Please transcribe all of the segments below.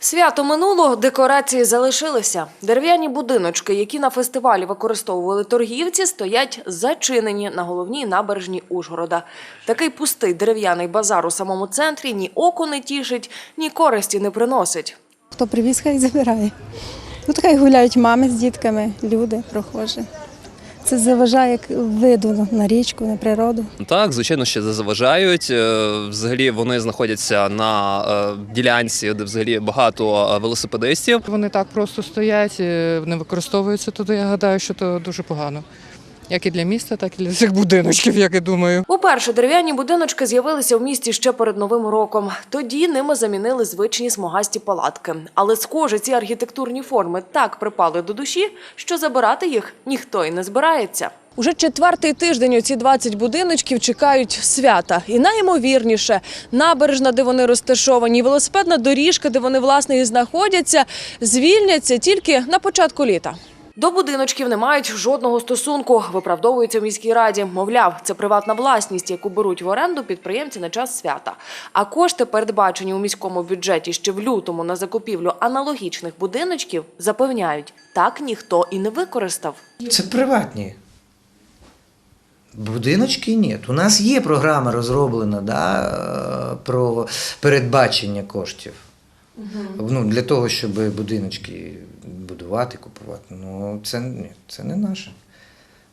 Свято минуло, декорації залишилися. Дерев'яні будиночки, які на фестивалі використовували торгівці, стоять зачинені на головній набережні Ужгорода. Такий пустий дерев'яний базар у самому центрі ні око не тішить, ні користі не приносить. Хто привіз, хай забирає. Тут хай гуляють мами з дітками, люди, прохожі. Це заважає як виду на річку, на природу. Так, звичайно, ще заважають. Е, Взагалі вони знаходяться на е, ділянці, де взагалі багато е, велосипедистів. Вони так просто стоять, не використовуються туди. Я гадаю, що це дуже погано. Як і для міста, так і для цих будиночків, як я думаю. Уперше дерев'яні будиночки з'явилися в місті ще перед Новим роком. Тоді ними замінили звичні смугасті палатки. Але схоже, ці архітектурні форми так припали до душі, що забирати їх ніхто й не збирається. Уже четвертий тиждень оці 20 будиночків чекають свята. І найімовірніше, набережна, де вони розташовані, і велосипедна доріжка, де вони власне і знаходяться, звільняться тільки на початку літа. До будиночків не мають жодного стосунку, виправдовуються в міській раді. Мовляв, це приватна власність, яку беруть в оренду підприємці на час свята. А кошти, передбачені у міському бюджеті ще в лютому на закупівлю аналогічних будиночків, запевняють, так ніхто і не використав. Це приватні. Будиночки ні. У нас є програма розроблена да, е, про передбачення коштів. Ну, для того, щоб будиночки будувати, купувати. Ну, це, ні, це не наше.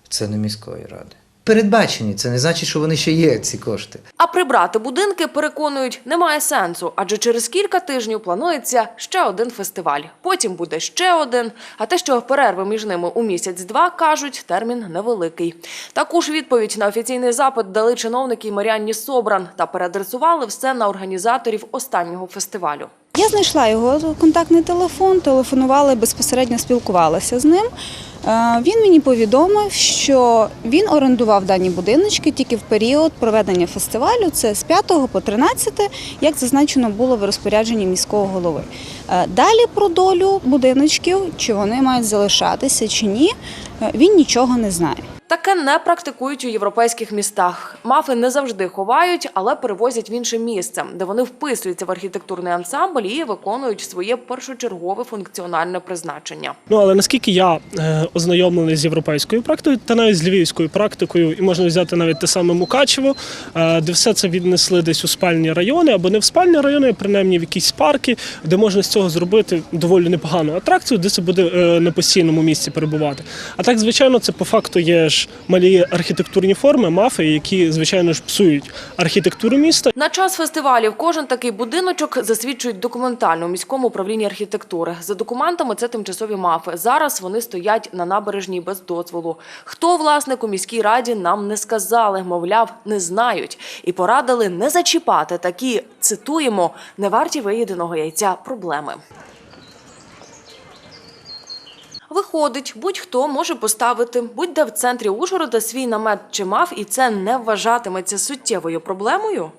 Це не міської ради. Передбачені, це не значить, що вони ще є, ці кошти. А прибрати будинки, переконують, немає сенсу, адже через кілька тижнів планується ще один фестиваль. Потім буде ще один. А те, що перерви між ними у місяць-два, кажуть, термін невеликий. Таку ж відповідь на офіційний запит дали чиновники Маріанні Собран та переадресували все на організаторів останнього фестивалю. Я знайшла його контактний телефон, телефонувала, безпосередньо спілкувалася з ним. Е, Він мені повідомив, що він орендував дані будиночки тільки в період проведення фестивалю. Це з 5 по 13, як зазначено було в розпорядженні міського голови. Е, Далі про долю будиночків, чи вони мають залишатися чи ні, е, він нічого не знає. Таке не практикують у європейських містах. Мафи не завжди ховають, але перевозять в інше місце, де вони вписуються в архітектурний ансамбль і виконують своє першочергове функціональне призначення. Ну але наскільки я е, ознайомлений з європейською практикою та навіть з львівською практикою, і можна взяти навіть те саме Мукачево, е, де все це віднесли десь у спальні райони або не в спальні райони, а принаймні в якісь парки, де можна з цього зробити доволі непогану атракцію, де це буде е, на постійному місці перебувати. А так, звичайно, це по факту є ж малі архітектурні форми, мафи, які звичайно ж псують архітектуру міста. На час фестивалів кожен такий будиночок засвідчують документально у міському управлінні архітектури. За документами це тимчасові мафи. Зараз вони стоять на набережній без дозволу. Хто власник у міській раді нам не сказали, мовляв, не знають і порадили не зачіпати такі цитуємо не варті виїденого яйця проблеми. Виходить, будь-хто може поставити будь-де в центрі Ужгорода свій намет чи мав, і це не вважатиметься суттєвою проблемою.